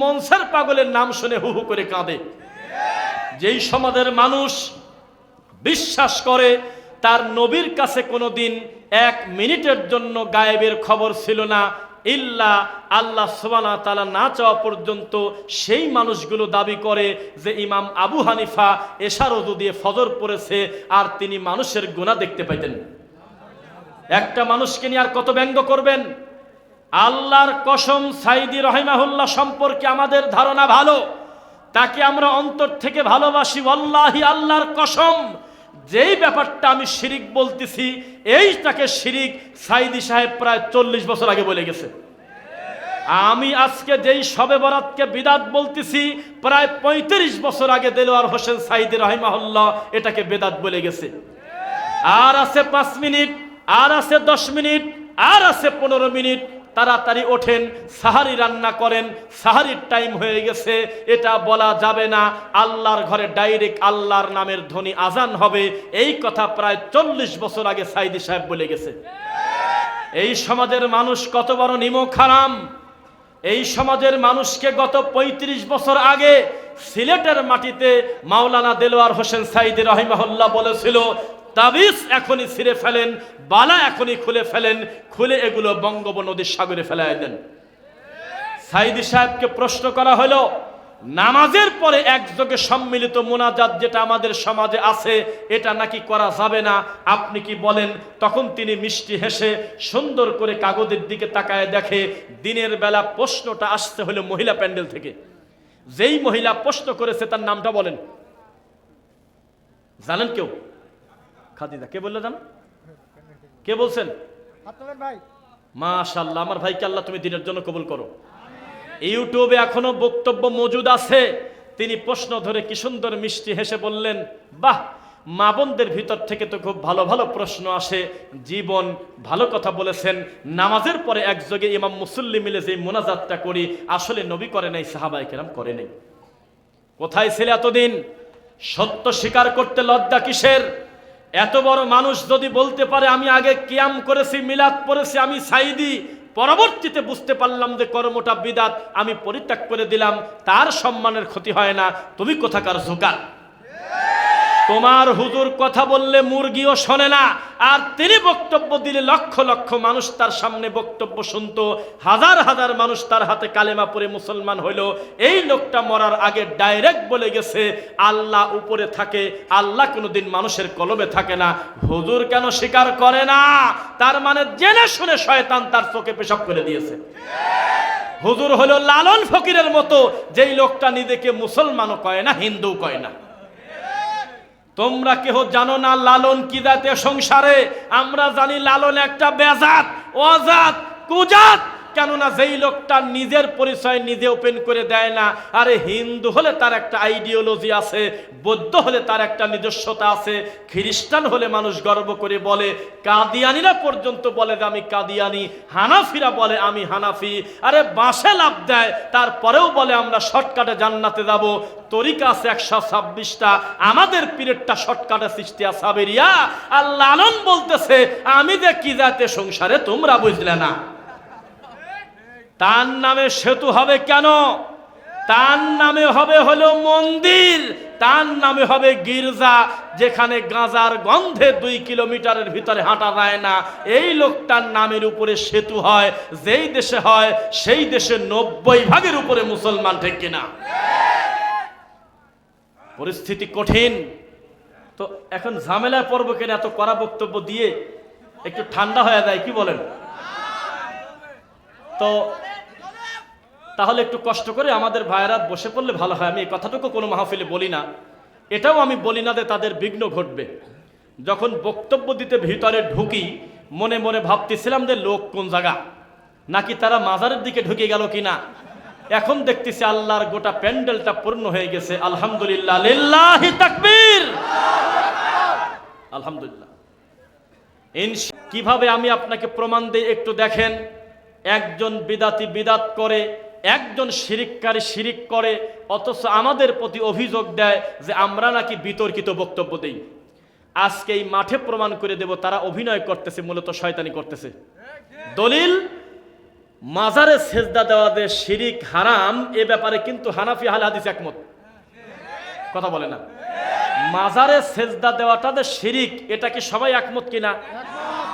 মনসার পাগলের নাম শুনে হু হু করে কাঁদে। যেই সমাজের মানুষ বিশ্বাস করে, তার নবীর কাছে কোনোদিন এক মিনিটের জন্য গায়েবের খবর ছিল না, ইল্লা আল্লাহ সোবানা তালা না চাওয়া পর্যন্ত সেই মানুষগুলো দাবি করে যে ইমাম আবু হানিফা এশারদু দিয়ে ফজর পড়েছে আর তিনি মানুষের গুণা দেখতে পাইতেন। একটা মানুষকে নিয়ে আর কত ব্যঙ্গ করবেন? আল্লাহর কসম সাইদি রহিমাহুল্লাহ সম্পর্কে আমাদের ধারণা ভালো। তাকে আমরা অন্তর থেকে ভালোবাসি, ওয়াল্লাহি আল্লাহর কসম। যেই ব্যাপারটা আমি শিরিক বলতেছি, এই তাকে শিরিক সাইদি সাহেব প্রায় চল্লিশ বছর আগে বলে গেছে। আমি আজকে যেই সবে বরাতকে বিদাত বলতেছি, প্রায় পঁয়ত্রিশ বছর আগে দেলোয়ার হোসেন সাইদি রহিমাহুল্লাহ এটাকে বেদাত বলে গেছে। আর আছে পাঁচ মিনিট, আর আছে দশ মিনিট, আর আছে পনেরো মিনিট তাড়াতাড়ি ওঠেন, সাহারি রান্না করেন, সাহারির টাইম হয়ে গেছে, এটা বলা যাবে না, আল্লাহর ঘরে ডাইরেক্ট আল্লাহর নামের ধ্বনি আজান হবে, এই কথা প্রায় চল্লিশ বছর আগে সাইদি সাহেব বলে গেছে। এই সমাজের মানুষ কত বড় নিমক হারাম, এই সমাজের মানুষকে গত ৩৫ বছর আগে সিলেটের মাটিতে মাওলানা দেলোয়ার হোসেন সাইদি রহিমাহুল্লাহ বলেছিল তাবিজ এখনই ছিঁড়ে ফেলেন, বালা এখনই খুলে ফেলেন, খুলে এগুলো বঙ্গোপ নদীর সাগরে ফেলায় দেন। সাইদি সাহেবকে প্রশ্ন করা হলো, নামাজের পরে একযোগে সম্মিলিত মোনাজাত যেটা আমাদের সমাজে আছে, এটা নাকি করা যাবে না? আপনি কি বলেন? তখন তিনি মিষ্টি হেসে সুন্দর করে কাগজের দিকে তাকায় দেখে দিনের বেলা প্রশ্নটা আসতে হলো মহিলা প্যান্ডেল থেকে। যেই মহিলা প্রশ্ন করেছে তার নামটা বলেন। জানেন কেউ? খাদিদা কে বললে জান? কে বলছেন? মাশাল্লাহ আমার ভাইকে আল্লাহ তুমি দিনের জন্য কবুল করো। ইউটিউবে এখনও বক্তব্য মজুদ আছে। তিনি প্রশ্ন ধরে কি সুন্দর মিষ্টি হেসে বললেন বাহ মা বোনদের ভিতর থেকে তো খুব ভালো ভালো প্রশ্ন আসে। জীবন ভালো কথা বলেছেন। নামাজের পরে একযোগে ইমাম মুসল্লি মিলে যে মোনাজাতটা করি আসলে নবী করে নাই সাহাবাই কেরাম করে নাই। কোথায় ছিল এতদিন? সত্য স্বীকার করতে লজ্জা কিসের? এত বড় মানুষ যদি বলতে পারে, আমি আগে কিয়াম করেছি, মিলাদ পড়েছি, আমি সাইদি পরবর্তীতে বুঝতে পারলাম যে কর্মটা বিদাত, আমি পরিত্যাগ করে দিলাম, তার সম্মানের ক্ষতি হয় না। তুমি কোথাকার জোগাড়? তোমার হুজুর কথা বললে মুরগিও শোনে না। আর তিনি বক্তব্য দিলে লক্ষ লক্ষ মানুষ তার সামনে বক্তব্য শুনত। হাজার হাজার মানুষ তার হাতে কালেমা পরে মুসলমান হইল। এই লোকটা মরার আগে ডাইরেক্ট বলে গেছে, আল্লাহ উপরে থাকে, আল্লাহ কোনোদিন মানুষের কলমে থাকে না। হুজুর কেন স্বীকার করে না? তার মানে জেনে শুনে শয়তান তার চোখে পেশাব করে দিয়েছে। হুজুর হলো লালন ফকিরের মতো, যেই লোকটা নিজেকে মুসলমানও কয় না হিন্দু কয় না। তোমরা কেহ জানো না লালন কি দাতে সংসারে? আমরা জানি লালন একটা বেজাত, অজাত, কুজাত। কেননা যেই লোকটা নিজের পরিচয় নিজে ওপেন করে দেয় না, আরে হিন্দু হলে তার একটা আইডিওলজি আছে, বৌদ্ধ হলে তার একটা নিজস্বতা আছে, খ্রিস্টান হলে মানুষ গর্ব করে বলে, কাদিয়ানিরা পর্যন্ত বলে যে আমি কাদিয়ানি, হানাফিরা বলে আমি হানাফি, আরে বাসে লাভ দেয়, তারপরেও বলে আমরা শর্টকাটে জান্নাতে যাব, তরিকা আছে একশো ছাব্বিশটা, আমাদের পিরিয়ডটা শর্টকাটে সৃষ্টি সাবেরিয়া, আর লালন বলতেছে, আমি যে কি যাতে সংসারে তোমরা বুঝলে না। তার নামে সেতু হবে কেন? তার নামে হবে হলো মন্দির, তার নামে হবে গির্জা, যেখানে গাঁজার গন্ধে দুই কিলোমিটারের ভিতরে হাঁটা যায় না। এই লোকটার নামের উপরে সেতু হয়, যেই দেশে হয়, সেই দেশে নব্বই ভাগের উপরে মুসলমান, ঠিক কিনা পরিস্থিতি কঠিন। তো এখন ঝামেলায় পর্ব কেন? এত কড়া বক্তব্য দিয়ে একটু ঠান্ডা হয়ে যায়, কি বলেন? তো তাহলে একটু কষ্ট করে আমাদের ভাইয়েরা বসে পড়লে ভালো হয়। আমি এই কথাটুকু কোনো মাহফিলে বলি না। এটাও আমি বলি না যে তাদের বিঘ্ন ঘটবে। যখন বক্তব্য দিতে ভিতরে ঢুকি, মনে মনে ভাবতেছিলাম যে লোক কোন জায়গা? নাকি তারা মাজারের দিকে ঢুকে গেল কিনা? এখন দেখতেছি আল্লাহর গোটা প্যান্ডেলটা পূর্ণ হয়ে গেছে। আলহামদুলিল্লাহ। আলহামদুলিল্লাহ। কীভাবে আমি আপনাকে প্রমাণ দিই একটু দেখেন। একজন বিদাতি বিদাত করে একজন শিরিককারী শিরিক করে, অথচ আমাদের প্রতি অভিযোগ দেয় যে আমরা নাকি বিতর্কিত বক্তব্য দেই। আজকে এই মাঠে প্রমাণ করে দেব তারা অভিনয় করতেছে, মূলত শয়তানি করতেছে। দলিল, মাজারে সেজদা দেওয়া যে শিরিক হারাম, এ ব্যাপারে কিন্তু হানাফি হাল হাদিস একমত। কথা বলে না। মাজারে সেজদা দেওয়াটা যে শিরিক, এটা কি সবাই একমত কিনা?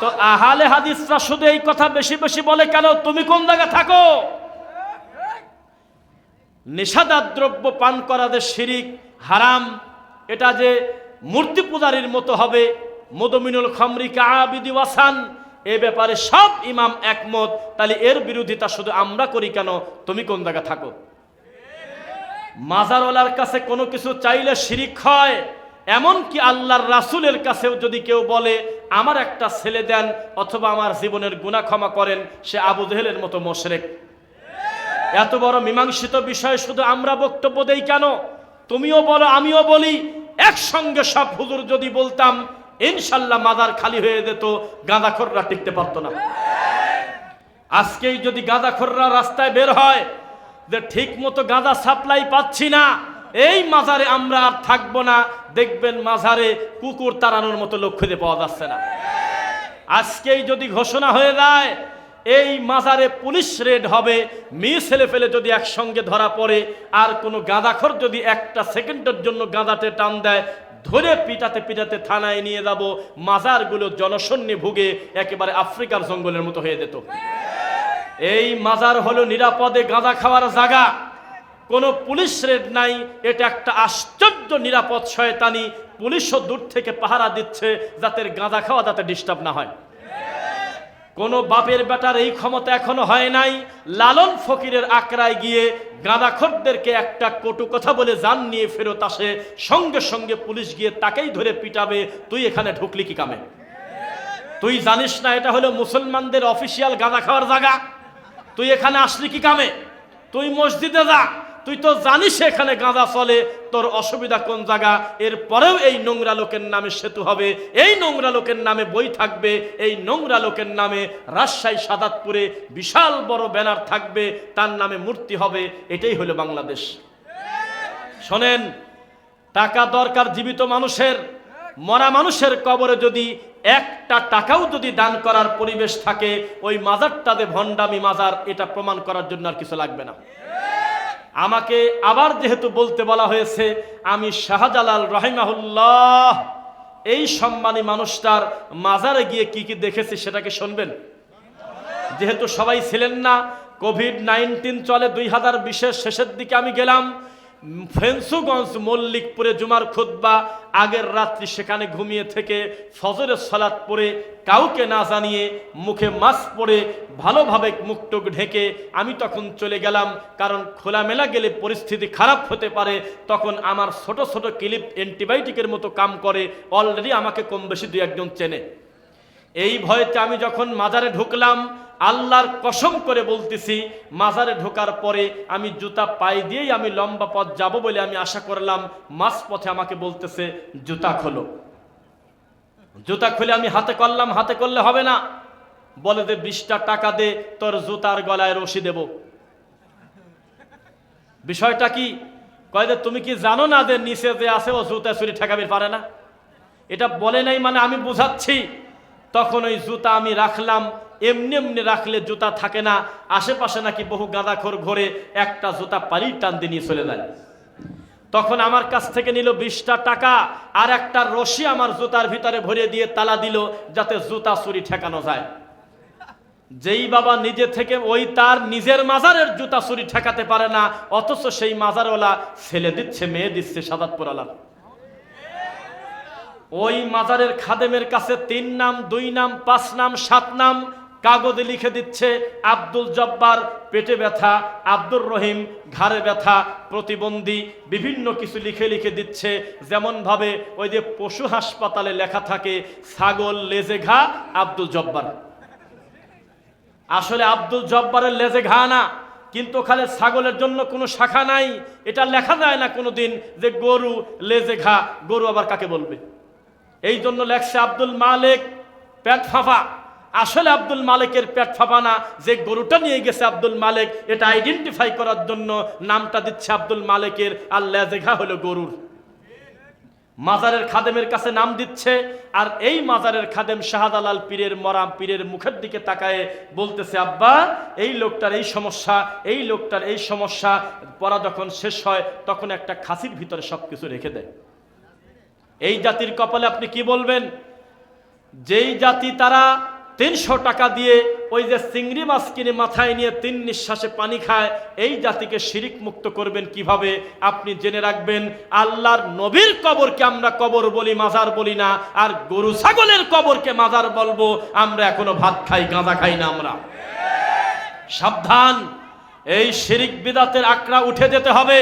তো আহালে হাদিসরা শুধু এই কথা বেশি বেশি বলে, কেন তুমি কোন জায়গায় থাকো? নেশাদার দ্রব্য পান করা যে শিরিক, হারাম, এটা যে মূর্তি পূজারীর মতো হবে মদমিনুল খামরি কাবিদি ওয়াসান, এ ব্যাপারে সব ইমাম একমত, তাহলে এর বিরোধিতা শুধু আমরা করি কেন? তুমি কোন জায়গায় থাকো? মাজারওয়ালার কাছে কোনো কিছু চাইলে শিরিক হয়, এমনকি আল্লাহর রাসূলের কাছেও যদি কেউ বলে, আমার একটা ছেলে দেন, অথবা আমার জীবনের গুনাহ ক্ষমা করেন, সে আবু জেহেলের মতো মোশরেক। এত বড় মীমাংসিত বিষয় শুধু আমরা বক্তব্য দেই কেন? তুমিও বলো, আমিও বলি, একসঙ্গে সব হুজুর যদি বলতাম, ইনশাল্লাহ মাদার খালি হয়ে যেত, গাঁদাখররা টিকতে পারতো না। আজকেই যদি গাঁদাখররা রাস্তায় বের হয়, যে ঠিক মতো গাঁদা সাপ্লাই পাচ্ছি না, এই মাজারে আমরা আর থাকব না। দেখবেন মাজারে কুকুর তাড়ানোর মতো লক্ষ্য খুঁজে পাওয়া যাচ্ছে না। আজকেই যদি ঘোষণা হয়ে যায় এই মাজারে পুলিশ রেড হবে মেয়ে ছেলে ফেলে যদি একসঙ্গে ধরা পড়ে, আর কোনো গাঁদাখর যদি একটা সেকেন্ডের জন্য গাঁদাতে টান দেয়, ধরে পিটাতে পিটাতে থানায় নিয়ে যাব, মাজারগুলো জনশূন্যে ভুগে একেবারে আফ্রিকার জঙ্গলের মতো হয়ে যেত। এই মাজার হলো নিরাপদে গাঁদা খাওয়ার জায়গা। কোনো পুলিশ রেড নাই, এটা একটা আশ্চর্য নিরাপদ শয়তানি, পুলিশও দূর থেকে পাহারা দিচ্ছে যাতে গাঁদা খাওয়া যাতে ডিস্টার্ব না হয়। কোনো বাপের বেটার এই ক্ষমতা এখনও হয় নাই। লালন ফকিরের আকড়ায় গিয়ে গাঁদাখরদেরকে একটা কটু কথা বলে জান নিয়ে ফেরত আসে। সঙ্গে সঙ্গে পুলিশ গিয়ে তাকেই ধরে পিটাবে। তুই এখানে ঢুকলি কি কামে? তুই জানিস না এটা হলো মুসলমানদের অফিসিয়াল গাঁদা খাওয়ার জায়গা? তুই এখানে আসলি কি কামে? তুই মসজিদে যা। তুই তো জানিস এখানে গাঁদা চলে, তোর অসুবিধা কোন জায়গা? এরপরেও এই নোংরা লোকের নামে সেতু হবে, এই নোংরা লোকের নামে বই থাকবে, এই নোংরা লোকের নামে রাজশাহী সাদাতপুরে বিশাল বড় ব্যানার থাকবে, তার নামে মূর্তি হবে, এটাই হলো বাংলাদেশ। শোনেন, টাকা দরকার জীবিত মানুষের, মরা মানুষের কবরে যদি একটা টাকাও যদি দান করার পরিবেশ থাকে, ওই মাজারটাতে ভণ্ডামি মাজার, এটা প্রমাণ করার জন্য আর কিছু লাগবে না। আমাকে আবার যেহেতু বলতে বলা হয়েছে, আমি শাহজালাল রহিমাহুল্লাহ, এই সম্মানী মানুষটার মাজারে গিয়ে কি কি দেখেছি সেটাকে শুনবেন? যেহেতু সবাই ছিলেন না কোভিড নাইন্টিন চলে, দুই হাজার বিশের শেষের দিকে আমি গেলাম ফেন্সুগঞ্জ, মল্লিকপুরে জুমার খুদ্া আগের রাত্রি সেখানে ঘুমিয়ে থেকে ফজরের সলাৎ পরে কাউকে না জানিয়ে মুখে মাস্ক পরে ভালোভাবে মুখটুক ঢেকে আমি তখন চলে গেলাম, কারণ খোলামেলা গেলে পরিস্থিতি খারাপ হতে পারে। তখন আমার ছোট ছোট ক্লিপ অ্যান্টিবায়োটিকের মতো কাম করে, অলরেডি আমাকে কম বেশি দু একজন চেনে। এই ভয়েতে আমি যখন মাজারে ঢুকলাম আল্লাহর কসম করে বলতেছি, মাজারে ঢোকার পরে আমি জুতা পাই দিয়েই আমি লম্বা পথ যাব বলে আমি আশা করলাম মাস পথে আমাকে বলতেছে, জুতা খোলো। জুতা খুলে আমি হাতে করলাম, হাতে করলে হবে না। বলে যে বিশটা টাকা দে, তোর জুতার গলায় রশি দেব। বিষয়টা কি? কয় তুমি কি জানো না যে নিচে যে আছে, ও জুতা চুরি ঠেকাবি, পারে না? এটা বলে নাই মানে আমি বুঝাচ্ছি। তখন ওই জুতা আমি রাখলাম এমনি এমনি রাখলে জুতা থাকে না, আশেপাশে নাকি বহু গাঁদাখোর ঘরে একটা জুতা পালির টান দিয়ে চলে যায়। তখন আমার কাছ থেকে নিল বিশটা টাকা আর একটা রশি আমার জুতার ভিতরে ভরে দিয়ে তালা দিল যাতে জুতা চুরি ঠেকানো যায়। যেই বাবা নিজে থেকে ওই তার নিজের মাজারের জুতা চুরি ঠেকাতে পারে না, অথচ সেই মাজারওয়ালা ছেলে দিচ্ছে, মেয়ে দিচ্ছে সাদাতপুরালার ওই মাজারের খাদেমের কাছে তিন নাম, দুই নাম, পাঁচ নাম, সাত নাম কাগজে লিখে দিচ্ছে, আব্দুল জব্বার পেটে ব্যথা, আব্দুর রহিম ঘাড়ে ব্যথা, প্রতিবন্ধী, বিভিন্ন কিছু লিখে লিখে দিচ্ছে। যেমনভাবে ওই যে পশু হাসপাতালে লেখা থাকে, ছাগল লেজে ঘা, আব্দুল জব্বার। আসলে আব্দুল জব্বারের লেজে ঘা না, কিন্তু ওখানে ছাগলের জন্য কোনো শাখা নাই। এটা লেখা যায় না কোনো দিন যে গরু লেজে ঘা, গরু আবার কাকে বলবে? এই জন্য লেখছে আব্দুল মালিক পেট ফাঁপা আসলে আব্দুল মালিকের পেট ফাঁপা না যে গরুটা নিয়ে গেছে আব্দুল মালিক, এটা আইডেন্টিফাই করার জন্য নামটা দিচ্ছে আব্দুল মালিকের, আর লেজে ঘা হলো গরুর। মাজারের খাদেমের কাছে নাম দিচ্ছে, আর এই মাজারের খাদেম শাহাদালাল পীরের মরাম পীরের মুখের দিকে তাকায় বলতেছে, আব্বা, এই লোকটার এই সমস্যা, এই লোকটার এই সমস্যা, পড়া যখন শেষ হয়, তখন একটা খাসির ভিতরে সব কিছু রেখে দেয়। এই জাতির কপালে আপনি কি বলবেন? যেই জাতি তারা তিনশো টাকা দিয়ে ওই যে চিংড়ি মাছ কিনে মাথায় নিয়ে তিন নিঃশ্বাসে পানি খায়, এই জাতিকে শিরিক মুক্ত করবেন কীভাবে? আপনি জেনে রাখবেন, আল্লাহর নবীর কবরকে আমরা কবর বলি, মাজার বলি না, আর গরু ছাগলের কবরকে মাজার বলব, আমরা এখনও ভাত খাই গাঁদা খাই না আমরা। সাবধান, এই শিরিক বিদাতের আকড়া উঠে যেতে হবে।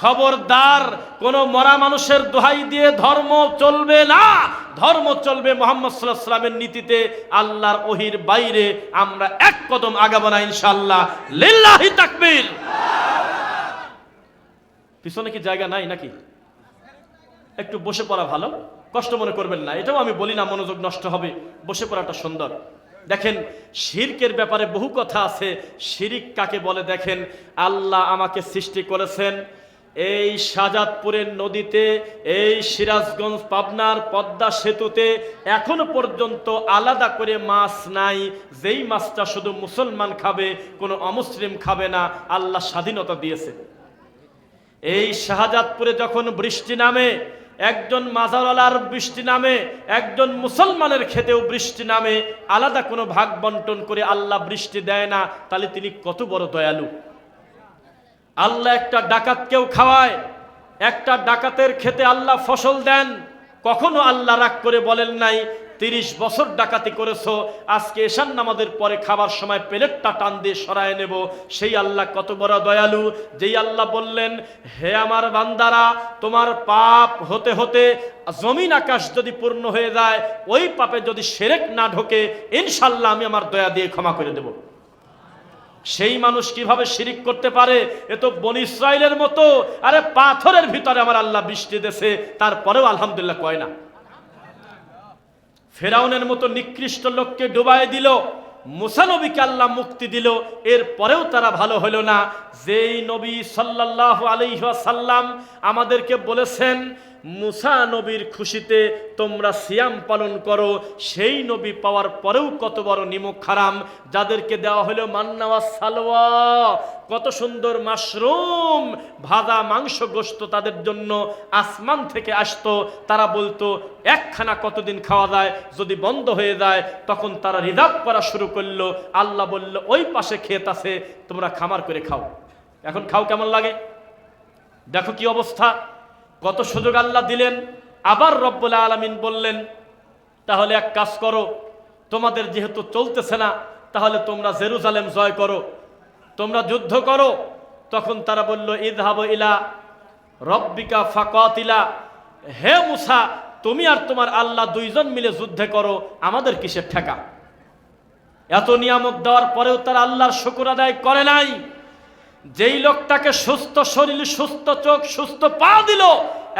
খবরদার, কোন মরা মানুষের দোহাই দিয়ে ধর্ম চলবে না। ধর্ম চলবে মোহাম্মদ নীতিতে, আল্লাহর ওহির বাইরে আমরা এক কদম আগাবো না ইনশাল্লাহ পিছনে কি জায়গা নাই নাকি? একটু বসে পড়া ভালো। কষ্ট মনে করবেন না। এটাও আমি বলি না, মনোযোগ নষ্ট হবে। বসে পড়াটা সুন্দর। দেখেন, শিরকের ব্যাপারে বহু কথা আছে। শিরিক কাকে বলে দেখেন? আল্লাহ আমাকে সৃষ্টি করেছেন। এই শাজাদপুরের নদীতে, এই সিরাজগঞ্জ পাবনার পদ্মা সেতুতে এখনও পর্যন্ত আলাদা করে মাছ নাই। যেই মাছটা শুধু মুসলমান খাবে, কোনো অমুসলিম খাবে না, আল্লাহ স্বাধীনতা দিয়েছে। এই শাহজাদপুরে যখন বৃষ্টি নামে, একজন মাজারওয়ালার বৃষ্টি নামে, একজন মুসলমানের খেতেও বৃষ্টি নামে, আলাদা কোনো ভাগ বন্টন করে আল্লাহ বৃষ্টি দেয় না, তাহলে তিনি কত বড় দয়ালু। আল্লাহ একটা ডাকাতকেও খাওয়ায়, একটা ডাকাতের খেতে আল্লাহ ফসল দেন, কখনো আল্লাহ রাগ করে বলেন নাই, তিরিশ বছর ডাকাতি করেছ, আজকে এশান নামাজের পরে খাবার সময় প্লেটটা টান দিয়ে সরায় নেব, সেই আল্লাহ কত বড় দয়ালু, যেই আল্লাহ বললেন, হে আমার বান্দারা, তোমার পাপ হতে হতে জমিন আকাশ যদি পূর্ণ হয়ে যায়, ওই পাপে যদি সেরেক না ঢোকে, ইনশাল্লাহ আমি আমার দয়া দিয়ে ক্ষমা করে দেবো। সেই মানুষ কীভাবে শিরিক করতে পারে? এ তো বন ইসরায়েলের মতো। আরে পাথরের ভিতরে আমার আল্লাহ বৃষ্টি দেশে তারপরেও আলহামদুলিল্লাহ কয় না। ফেরাউনের মতো নিকৃষ্ট লোককে ডুবাই দিল, মুসা নবীকে আল্লাহ মুক্তি দিল এর পরেও তারা ভালো হলো না। যেই নবী সাল্লাহ আলাইসাল্লাম আমাদেরকে বলেছেন মুসা নবীর খুশিতে তোমরা সিয়াম পালন করো। সেই নবী পাওয়ার পরেও কত বড় নিমক খারাম, যাদেরকে দেওয়া হলো মান্নাওয়া সালোয়া। কত সুন্দর মাশরুম, ভাজা মাংস গোস্ত তাদের জন্য আসমান থেকে আসতো। তারা বলতো, একখানা কতদিন খাওয়া যায়? যদি বন্ধ হয়ে যায়, তখন তারা রিজার্ভ করা শুরু করল। আল্লাহ বলল, ওই পাশে ক্ষেত আছে, তোমরা খামার করে খাও। এখন খাও কেমন লাগে? দেখো কি অবস্থা। কত সুযোগ আল্লাহ দিলেন। আবার রব্বুল আলমিন বললেন, তাহলে এক কাজ করো, তোমাদের যেহেতু চলতেছে না, তাহলে তোমরা জেরুজালেম জয় করো। তোমরা যুদ্ধ করো। তখন তারা বলল ইদহাব ইলা রব্বিকা ফাকাতিলা। হে মুসা, তুমি আর তোমার আল্লাহ দুইজন মিলে যুদ্ধে করো, আমাদের কিসের ঠেকা? এত নিয়ামত দেওয়ার পরেও তারা আল্লাহর শুকুর আদায় করে নাই। যেই লোকটাকে সুস্থ শরীর, সুস্থ চোখ, সুস্থ পা দিল,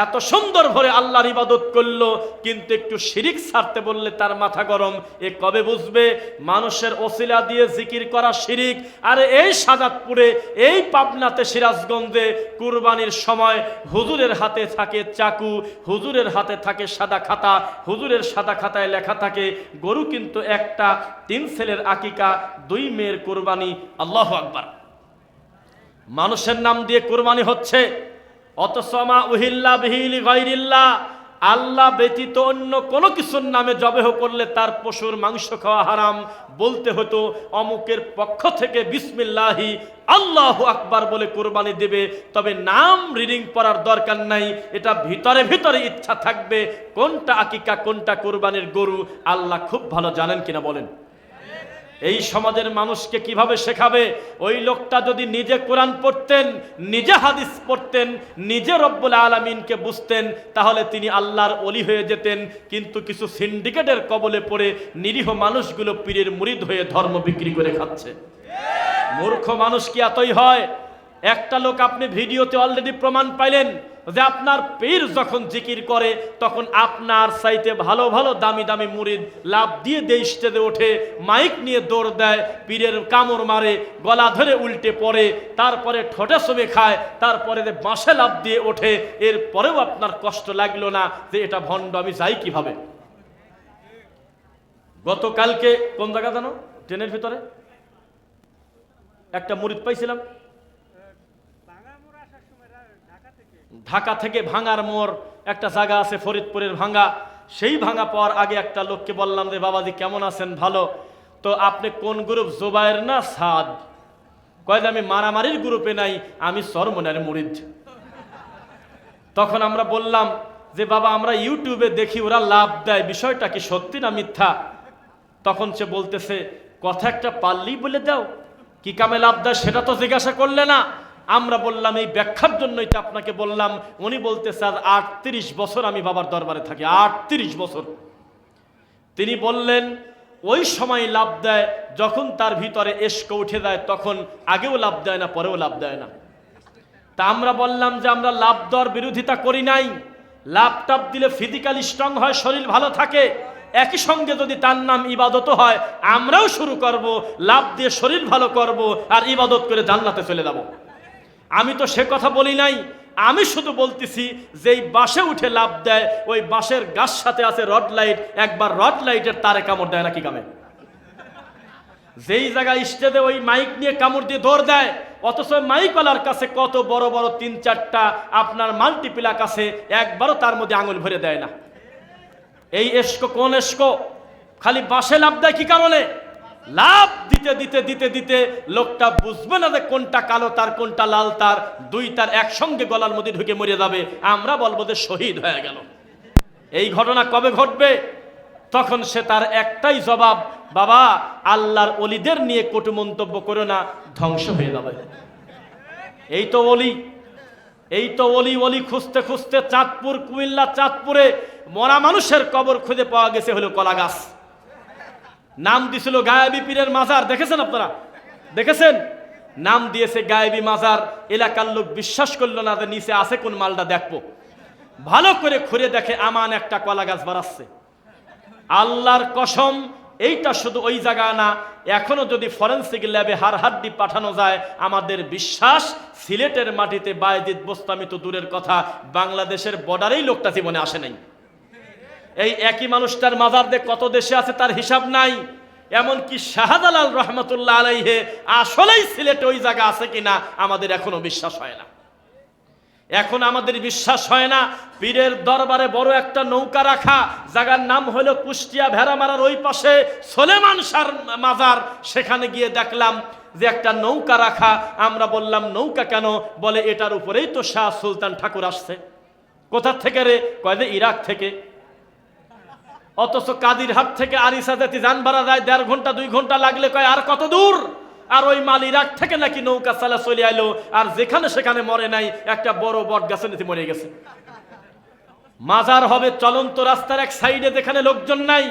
এত সুন্দর ভরে আল্লাহর ইবাদত করল, কিন্তু একটু শিরিক ছাড়তে বললে তার মাথা গরম। এ কবে বুঝবে? মানুষের ওসিলা দিয়ে জিকির করা শিরিক। আর এই সাজাদপুরে এই পাবনাতে সিরাজগঞ্জে কুরবানির সময় হুজুরের হাতে থাকে চাকু, হুজুরের হাতে থাকে সাদা খাতা, হুজুরের সাদা খাতায় লেখা থাকে, গরু কিন্তু একটা, তিন ছেলের আকিকা, দুই মেয়ের কুরবানি। আল্লাহ আকবার। মানুষের নাম দিয়ে কোরবানি হচ্ছে। অতসমা উহিল্লা বিহিলি গৈরিল্লা আল্লাহ ব্যতীত অন্য কোনো কিছুর নামে জবেহ করলে তার পশুর মাংস খাওয়া হারাম। বলতে হতো, অমুকের পক্ষ থেকে বিসমিল্লাহি, আল্লাহ আকবার বলে কোরবানি দেবে। তবে নাম রিডিং পড়ার দরকার নাই, এটা ভিতরে ভিতরে ইচ্ছা থাকবে। কোনটা আকিকা, কোনটা কোরবানির গরু, আল্লাহ খুব ভালো জানেন কিনা বলেন। এই সমাজের মানুষকে কীভাবে শেখাবে? ওই লোকটা যদি নিজে কোরআন পড়তেন, নিজে হাদিস পড়তেন, নিজে রব্বুল আলমিনকে বুঝতেন, তাহলে তিনি আল্লাহর অলি হয়ে যেতেন। কিন্তু কিছু সিন্ডিকেটের কবলে পড়ে নিরীহ মানুষগুলো পীরের মুরিদ হয়ে ধর্ম বিক্রি করে খাচ্ছে। মূর্খ মানুষ কি এতই হয়? একটা লোক আপনি ভিডিওতে অলরেডি প্রমাণ পাইলেন যে আপনার পীর যখন জিকির করে, তখন আপনার সাইতে ভালো ভালো, দামি দামি মুরিদ লাভ দিয়ে দিয়ে স্টেজে ওঠে, মাইক নিয়ে দৌড় দেয়, পীরের কামড় মারে, গলা ধরে উল্টে পড়ে, তারপরে ঠোঁটে ছবি খায়, তারপরে বাঁশে লাভ দিয়ে ওঠে এরপরেও আপনার কষ্ট লাগল না যে এটা ভণ্ড আমি যাই কীভাবে? গতকালকে কোন জায়গা জানো? ট্রেনের ভিতরে? একটা মুরিদ পাইছিলাম। ঢাকা থেকে ভাঙার মোড়, একটা জায়গা আছে ফরিদপুরের ভাঙা। সেই ভাঙা পাওয়ার আগে একটা লোককে বললাম যে বাবাজি, কেমন আছেন? ভালো? তো আপনি কোন গ্রুপ? জোবায়ের না সাদ? কয় আমি মারামারির গ্রুপে নাই, আমি সরমনের মুরিদ। তখন আমরা বললাম যে, বাবা, আমরা ইউটিউবে দেখি, ওরা লাভ দেয়, বিষয়টা কি সত্যি না মিথ্যা? তখন সে বলতেছে, কথা একটা পারলেই বলে দাও। কি কামে লাভ দেয় সেটা তো জিজ্ঞাসা করলে না। আমরা বললাম, এই ব্যাখ্যার জন্যই তো আপনাকে বললাম। উনি বলতেছে আর আটত্রিশ বছর আমি বাবার দরবারে থাকি। আটত্রিশ বছর। তিনি বললেন, ওই সময় লাভ দেয়, যখন তার ভিতরে এসক উঠে দেয় তখন আগেও লাভ দেয় না, পরেও লাভ দেয় না। তা আমরা বললাম যে, আমরা লাভ দর বিরোধিতা করি নাই। লাভ টাপ দিলে ফিজিক্যালি স্ট্রং হয়, শরীর ভালো থাকে। একই সঙ্গে যদি তার নাম ইবাদত হয়, আমরাও শুরু করব। লাভ দিয়ে শরীর ভালো করব, আর ইবাদত করে জান্নাতে চলে যাব। আমি তো সে কথা বলি নাই। আমি শুধু বলতেছি, যেই বাসে উঠে লাভ দেয়, ওই বাঁশের গাছ সাথে আছে রড লাইট, একবার রড লাইটের তারে কামড় দেয় নাকি কামে? যেই জায়গায় স্টেজে ওই মাইক নিয়ে কামড় দিয়ে দৌড় দেয়, অথচ মাইকওয়ালার কাছে কত বড় বড় তিন চারটা আপনার মাল্টিপ্লাক আছে একবারও তার মধ্যে আঙুল ভরে দেয় না। এই এসকো, কোন এসকো? খালি বাসে লাভ দেয় কি কারণে? লাভ দিতে দিতে দিতে দিতে লোকটা বুঝবে না যে কোনটা কালো তার, কোনটা লাল তার দুই তার একসঙ্গে গলার মধ্যে ঢুকে মরে যাবে। আমরা বলব যে শহীদ হয়ে গেল। এই ঘটনা কবে ঘটবে? তখন সে তার একটাই জবাব, বাবা, আল্লাহর অলিদের নিয়ে কটু মন্তব্য করো না, ধ্বংস হয়ে যাবে। এই তো অলি এই তো অলি অলি খুঁজতে খুঁজতে চাঁদপুর, কুমিল্লা চাঁদপুরে মরা মানুষের কবর খুঁজে পাওয়া গেছে হলো কলা গাছ নাম দিছিল গায়েবী পীরের মাজার, দেখেছেন আপনারা? দেখেছেন? নাম দিয়েছে গায়েবী মাজার। এলাকার লোক বিশ্বাস করল না যে নিচে আছে কোন মালটা, দেখব। ভালো করে খুঁড়ে দেখে আমান একটা কলা গাছ বাড়াচ্ছে। আল্লাহর কসম, এইটা শুধু ওই জায়গা না, এখনও যদি ফরেন্সিক ল্যাবে হার হাড্ডি পাঠানো যায়, আমাদের বিশ্বাস সিলেটের মাটিতে বায়জিৎ বোস্তামি তো দূরের কথা, বাংলাদেশের বর্ডারেই লোকটা জীবনে আসে নাই। এই একই মানুষটার মাজার দিয়ে কত দেশে আছে তার হিসাব নাই। এমনকি শাহাদালাল রহমতুল্লাহ আলাইহে আসলেই সিলেটে ওই জায়গা আছে কিনা আমাদের এখনও বিশ্বাস হয় না। এখন আমাদের বিশ্বাস হয় না, পীরের দরবারে বড় একটা নৌকা রাখা, জায়গার নাম হলো কুষ্টিয়া ভেড়ামারার ওই পাশে সোলেমান সার মাজার, সেখানে গিয়ে দেখলাম যে একটা নৌকা রাখা। আমরা বললাম, নৌকা কেন? বলে, এটার উপরেই তো শাহ সুলতান ঠাকুর আসছে। কোথা থেকে রে? কয়দে ইরাক থেকে। অথচ কাদির হাট থেকে আরিসা জাতি যান ভাড়া যায়, দেড় ঘণ্টা, দুই ঘণ্টা লাগলে কয়, আর কত দূর? আর ওই মাল ইরাক থেকে নাকি নৌকা চালা চলে আইলো, আর যেখানে সেখানে মরে নাই, একটা বড় বট গাছে নিতে মরে গেছে। মাজার হবে চলন্ত রাস্তার এক সাইডে যেখানে লোকজন নাই,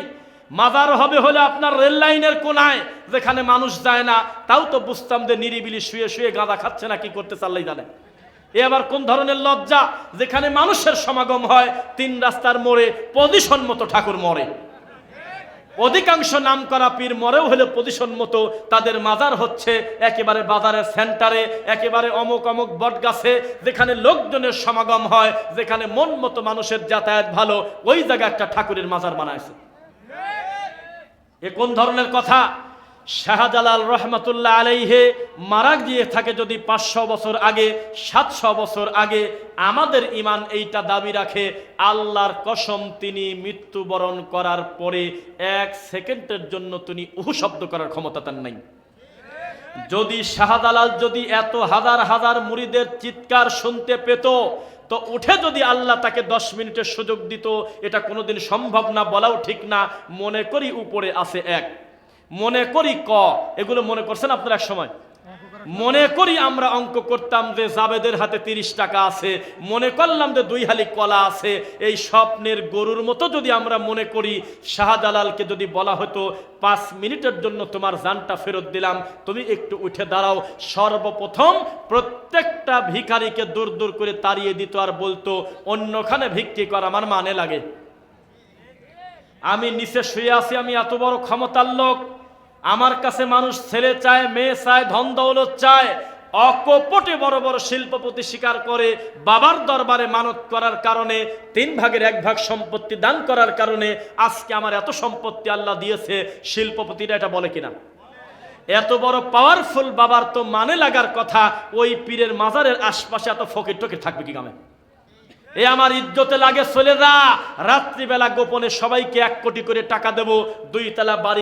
মাজার হবে হলে আপনার রেল লাইনের কোনায়, যেখানে মানুষ যায় না, তাও তো বুঝতাম যে নিরিবিলি শুয়ে শুয়ে গাঁদা খাচ্ছে না, কি করতে চাল্লাই জানে। এ আবার কোন ধরনের লজ্জা? যেখানে মানুষের সমাগম হয়, তিন রাস্তার মোড়ে, পজিশন মতো ঠাকুর মরে। অধিকাংশ নাম করা পীর মরেও হলে পজিশন মতো, তাদের মাজার হচ্ছে একেবারে বাজারের সেন্টারে, একেবারে অমুক অমুক বট গাছে যেখানে লোকজনের সমাগম হয়, যেখানে মন মতো মানুষের যাতায়াত ভালো, ওই জায়গায় একটা ঠাকুরের মাজার বানাইছে। এ কোন ধরনের কথা? শাহজালাল রহমতুল্লাহ আলাইহে মারা গিয়ে থাকে যদি পাঁচশো বছর আগে, সাতশো বছর আগে, আমাদের ইমান এইটা দাবি রাখে, আল্লাহর কসম তিনি মৃত্যুবরণ করার পরে এক সেকেন্ডের জন্য তিনি উহু শব্দ করার ক্ষমতা তার নাই। যদি শাহজালাল যদি এত হাজার হাজার মুড়িদের চিৎকার শুনতে পেত, তো উঠে যদি আল্লাহ তাকে দশ মিনিটের সুযোগ দিত, এটা কোনোদিন সম্ভব না, বলাও ঠিক না, মনে করি উপরে আছে এক। মনে করি ক, এগুলো মনে করছেন আপনার এক সময়? মনে করি আমরা অঙ্ক করতাম যে জাবেদের হাতে তিরিশ টাকা আছে, মনে করলাম যে দুই হালি কলা আছে, এই স্বপ্নের গরুর মতো যদি আমরা মনে করি, শাহজালালকে যদি বলা হতো, পাঁচ মিনিটের জন্য তোমার জানটা ফেরত দিলাম, তুমি একটু উঠে দাঁড়াও, সর্বপ্রথম প্রত্যেকটা ভিখারিকে দূর দূর করে তাড়িয়ে দিত আর বলতো, অন্যখানে ভিক্ষি করা, আমার মানে লাগে। আমি নিচে শুয়ে আছি, আমি এত বড় ক্ষমতার লোক। আমার কাছে মানুষ ছেলে চায়, মেয়ে চায়, ধন দৌলত চায়, অকপটে বড় বড় শিল্পপতি স্বীকার করে, বাবার দরবারে মানত করার কারণে, তিন ভাগের এক ভাগ সম্পত্তি দান করার কারণে আজকে আমার এত সম্পত্তি আল্লাহ দিয়েছে, শিল্পপতিরা এটা বলে কিনা? এত বড় পাওয়ারফুল বাবার তো মানে লাগার কথা, ওই পীরের মাজারের আশপাশে এত ফকির টকির থাকবে কি গামে? এ আমার ইজ্জতে লাগে যা রাত্রিবেলা গোপনে সবাইকে এক কোটি করে টাকা দেব দুই তলা বাড়ি